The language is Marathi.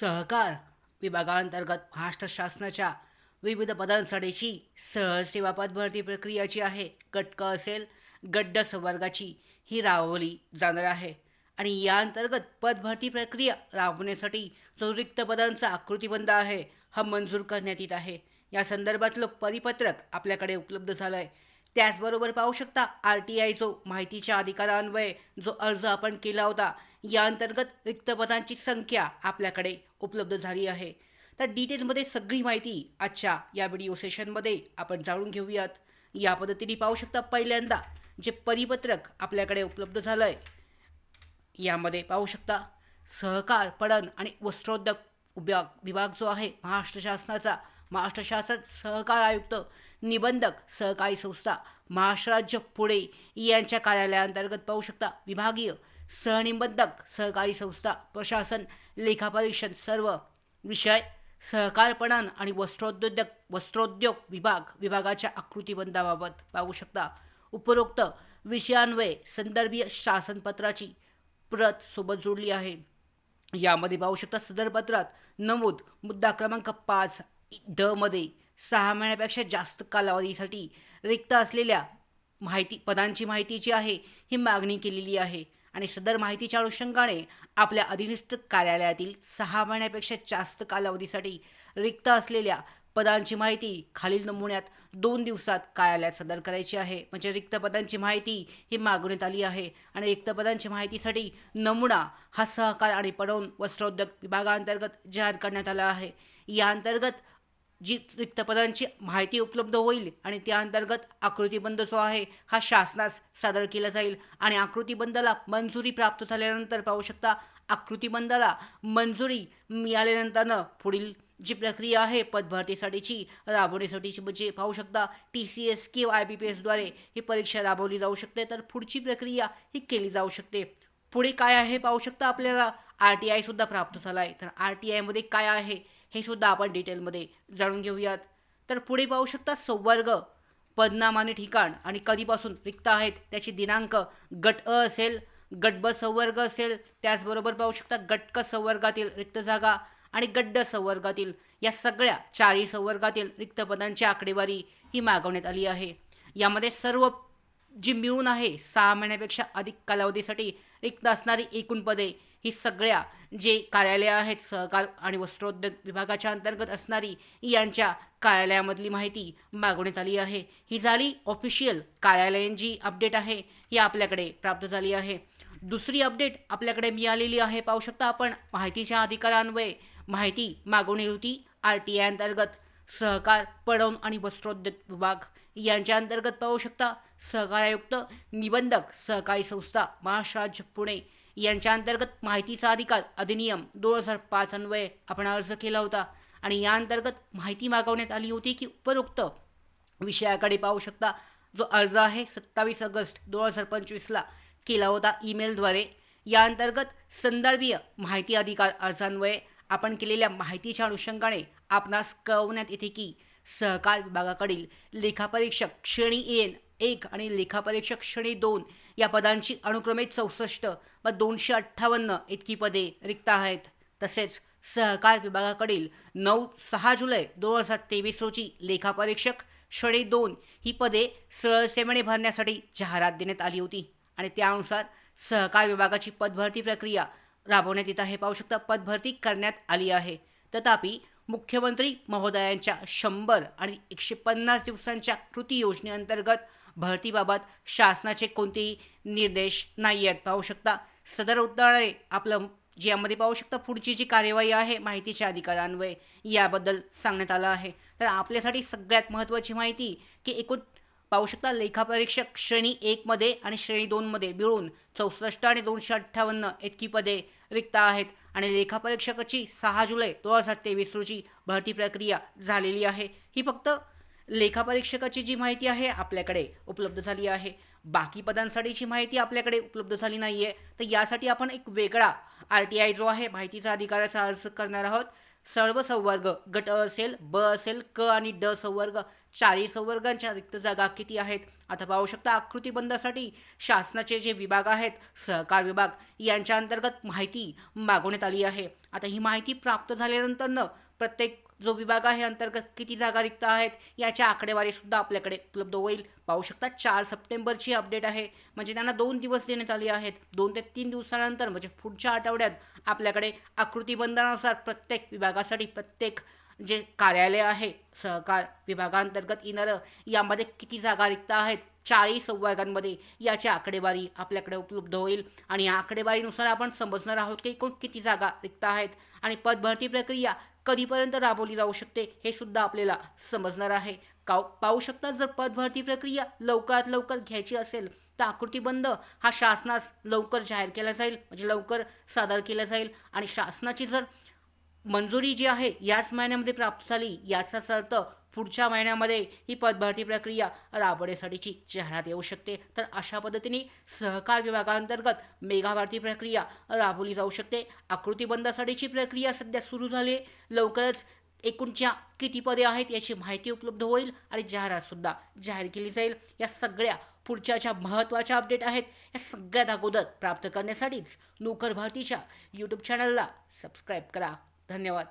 सहकार विभागांतर्गत महाराष्ट्र शासनाच्या विविध पदांसाठीची सहसेवा पदभरती प्रक्रियाची आहे. गटक असेल गड्ड संवर्गाची ही राबवली जाणार आहे. आणि या अंतर्गत पदभरती प्रक्रिया राबवण्यासाठी जो रिक्त पदांचा आकृतीबंध आहे. हा मंजूर करण्यात येत आहे. या संदर्भातलं परिपत्रक आपल्याकडे उपलब्ध झालं आहे त्याचबरोबर पाहू शकता आर टी आय जो माहितीच्या अधिकारान्वये जो अर्ज आपण केला होता या अंतर्गत रिक्त पदांची संख्या आपल्याकडे उपलब्ध झाली आहे. तर डिटेलमध्ये सगळी माहिती आजच्या या व्हिडिओ सेशनमध्ये आपण जाणून घेऊयात. या पद्धतीने पाहू शकता पहिल्यांदा जे परिपत्रक आपल्याकडे उपलब्ध झालं आहे यामध्ये पाहू शकता सहकार पणन आणि वस्त्रोद्योग विभाग विभाग जो आहे महाराष्ट्र शासनाचा महाराष्ट्र शासन सहकार आयुक्त निबंधक सहकारी संस्था महाराष्ट्र राज्य पुणे यांच्या कार्यालयाअंतर्गत पाहू शकता विभागीय सहनिबंधक सहकारी संस्था प्रशासन लेखापरीक्षण सर्व विषय सहकारपणन आणि वस्त्रोद्योग वस्त्रोद्योग विभाग विभागाच्या आकृतीबंधाबाबत पाहू शकता. उपरोक्त विषयान्वये संदर्भीय शासनपत्राची प्रत सोबत जोडली आहे. यामध्ये पाहू शकता सदरपत्रात नमूद मुद्दा क्रमांक पाच द मध्ये सहा महिन्यापेक्षा जास्त कालावधीसाठी रिक्त असलेल्या माहिती पदांची माहिती जी आहे ही मागणी केलेली आहे. आणि सदर माहितीच्या अनुषंगाने आपल्या अधीनस्थ कार्यालयातील सहा महिन्यापेक्षा जास्त कालावधीसाठी रिक्त असलेल्या पदांची माहिती खालील नमुन्यात दोन दिवसात कार्यालयात सदर करायची आहे. म्हणजे रिक्त पदांची माहिती ही मागवण्यात आली आहे आणि रिक्त पदांची माहितीसाठी नमुना हा सहकार आणि पडवून वस्त्रोद्योग विभागाअंतर्गत जाहीर करण्यात आला आहे. या अंतर्गत जी रिक्त पदांची माहिती उपलब्ध होईल आणि त्या अंतर्गत आकृतीबंध जो आहे हा शासनास सादर केला जाईल. आणि आकृतीबंधाला मंजुरी प्राप्त झाल्यानंतर पाहू शकता आकृतीबंधाला मंजुरी मिळाल्यानंतरनं पुढील जी प्रक्रिया आहे पदभरतीसाठीची राबवण्यासाठीची म्हणजे पाहू शकता टी सी एस किंवा आय बी पी एसद्वारे ही परीक्षा राबवली जाऊ शकते. तर पुढची प्रक्रिया ही केली जाऊ शकते. पुढे काय आहे पाहू शकता आपल्याला आर टी आयसुद्धा प्राप्त झाला आहे तर आर टी आयमध्ये काय आहे? हे सुद्धा आपण डिटेलमध्ये जाणून घेऊयात. तर पुढे पाहू शकता संवर्ग पदनामाने ठिकाण आणि कधीपासून रिक्त आहेत त्याची दिनांक गट अ असेल गट ब संवर्ग असेल त्याचबरोबर पाहू शकता गट क संवर्गातील रिक्त जागा आणि गड्ड संवर्गातील या सगळ्या चारही संवर्गातील रिक्त पदांची आकडेवारी ही मागवण्यात आली आहे. यामध्ये सर्व जी मिळून आहे सहा महिन्यापेक्षा अधिक कालावधीसाठी रिक्त असणारी एकूण पदे ही सगळ्या जे कार्यालय आहेत सहकार आणि वस्त्रोद्योग विभागाच्या अंतर्गत असणारी यांच्या कार्यालयामधली माहिती मागवण्यात आली आहे. ही झाली ऑफिशियल कार्यालयीन जी अपडेट आहे. ही आपल्याकडे प्राप्त झाली आहे. दुसरी अपडेट आपल्याकडे मिळालेली आहे. पाहू शकता आपण माहितीच्या अधिकारान्वये माहिती मागवणी होती आर टी आय अंतर्गत. सहकार पडवून आणि वस्त्रोद्योग विभाग यांच्या अंतर्गत पाहू शकता सहकार आयुक्त निबंधक सहकारी संस्था महाराष्ट्र राज्य पुणे यांच्या अंतर्गत माहितीचा अधिकार अधिनियम दोन हजार पाच अन्वये आपण अर्ज केला होता. आणि या अंतर्गत माहिती मागवण्यात आली होती की उपरोक्त विषयाकडे पाहू शकता. जो अर्ज आहे सत्तावीस ऑगस्ट दोन हजार पंचवीसला केला होता ईमेलद्वारे. या अंतर्गत संदर्भीय माहिती अधिकार अर्जान्वये आपण केलेल्या माहितीच्या अनुषंगाने आपणास कळवण्यात येते की सहकार विभागाकडील लेखापरीक्षक श्रेणी एन एक आणि लेखापरीक्षक श्रेणी दोन या पदांची अनुक्रमे चौसष्ट व दोनशे अठ्ठावन्न इतकी पदे रिक्त आहेत. तसेच सहकार विभागाकडील नऊ सहा जुलै दोन हजार तेवीस रोजी लेखापरीक्षक श्रेणी दोन ही पदे सरळसेवेने भरण्यासाठी जाहिरात देण्यात आली होती. आणि त्यानुसार सहकार विभागाची पदभरती प्रक्रिया राबवण्यात येत आहे. पाहू शकता पदभरती करण्यात आली आहे. तथापि मुख्यमंत्री महोदयांच्या शंभर आणि एकशे पन्नास दिवसांच्या कृती योजनेअंतर्गत भरतीबाबत शासनाचे कोणतेही निर्देश नाही आहेत पाहू शकता सदर उत्तराळे आपलं जी यामध्ये पाहू शकता पुढची जी कार्यवाही आहे माहितीच्या अधिकारान्वये याबद्दल सांगण्यात आलं आहे. तर आपल्यासाठी सगळ्यात महत्त्वाची माहिती की एकूण पाहू शकता लेखापरीक्षक श्रेणी एकमध्ये आणि श्रेणी दोनमध्ये मिळून चौसष्ट आणि दोनशे अठ्ठावन्न इतकी पदे रिक्त आहेत. आणि लेखापरीक्षकाची सहा जुलै दोन हजार तेवीस रोजी भरती प्रक्रिया झालेली आहे. ही फक्त लेखापरीक्षकाची जी माहिती आहे आपल्याकडे उपलब्ध झाली आहे. बाकी पदांसाठीची माहिती आपल्याकडे उपलब्ध झाली नाही आहे तर यासाठी आपण एक वेगळा आर टी आय जो आहे माहितीचा अधिकाराचा अर्ज करणार आहोत. सर्व संवर्ग गट असेल ब असेल क आणि ड संवर्ग चारही संवर्गांच्या रिक्त जागा किती आहेत? आता पाहू शकता आकृतीबंधासाठी शासनाचे जे विभाग आहेत सहकार विभाग यांच्या अंतर्गत माहिती मागवण्यात आली आहे. आता ही माहिती प्राप्त झाल्यानंतरनं प्रत्येक जो विभाग आहे अंतर्गत किती जागा रिक्त आहेत याची आकडेवारीसुद्धा आपल्याकडे उपलब्ध होईल. पाहू शकता चार सप्टेंबरची अपडेट आहे. म्हणजे त्यांना दोन दिवस देण्यात आले आहेत. दोन ते तीन दिवसानंतर म्हणजे पुढच्या आठवड्यात आपल्याकडे आकृतीबंधनानुसार प्रत्येक विभागासाठी प्रत्येक जे कार्यालय आहे सहकार विभागांतर्गत येणारं यामध्ये किती जागा रिक्त आहेत चाळीस संवर्गांमध्ये याची आकडेवारी आपल्याकडे उपलब्ध होईल. आणि या आकडेवारीनुसार आपण समजणार आहोत की एकूण किती जागा रिक्त आहेत. आणि पदभरती प्रक्रिया कधीपर्यंत राबवली जाऊ शकते हे सुद्धा आपल्याला समजणार आहे. का पाहू शकता जर पदभरती प्रक्रिया लवकरात लवकर घ्यायची असेल तर आकृतीबंध हा शासनास लवकर जाहीर केला जाईल म्हणजे लवकर सादर केला जाईल. आणि शासनाची जर मंजुरी जी आहे याच महिन्यामध्ये प्राप्त झाली याचाच अर्थ पुढच्या महिन्यामध्ये ही पदभरती प्रक्रिया राबवण्यासाठीची जाहिरात येऊ शकते. तर अशा पद्धतीने सहकार विभागांतर्गत मेगा भरती प्रक्रिया राबवली जाऊ शकते. आकृतीबंधासाठीची प्रक्रिया सध्या सुरू झाली. आहे. लवकरच एकूणच्या किती पदे आहेत याची माहिती उपलब्ध होईल आणि जाहिरातसुद्धा जाहीर केली जाईल. या सगळ्या पुढच्या ज्या महत्त्वाच्या अपडेट आहेत या सगळ्यात अगोदर प्राप्त करण्यासाठीच नोकर भारतीच्या यूट्यूब चॅनलला सबस्क्राईब करा. धन्यवाद.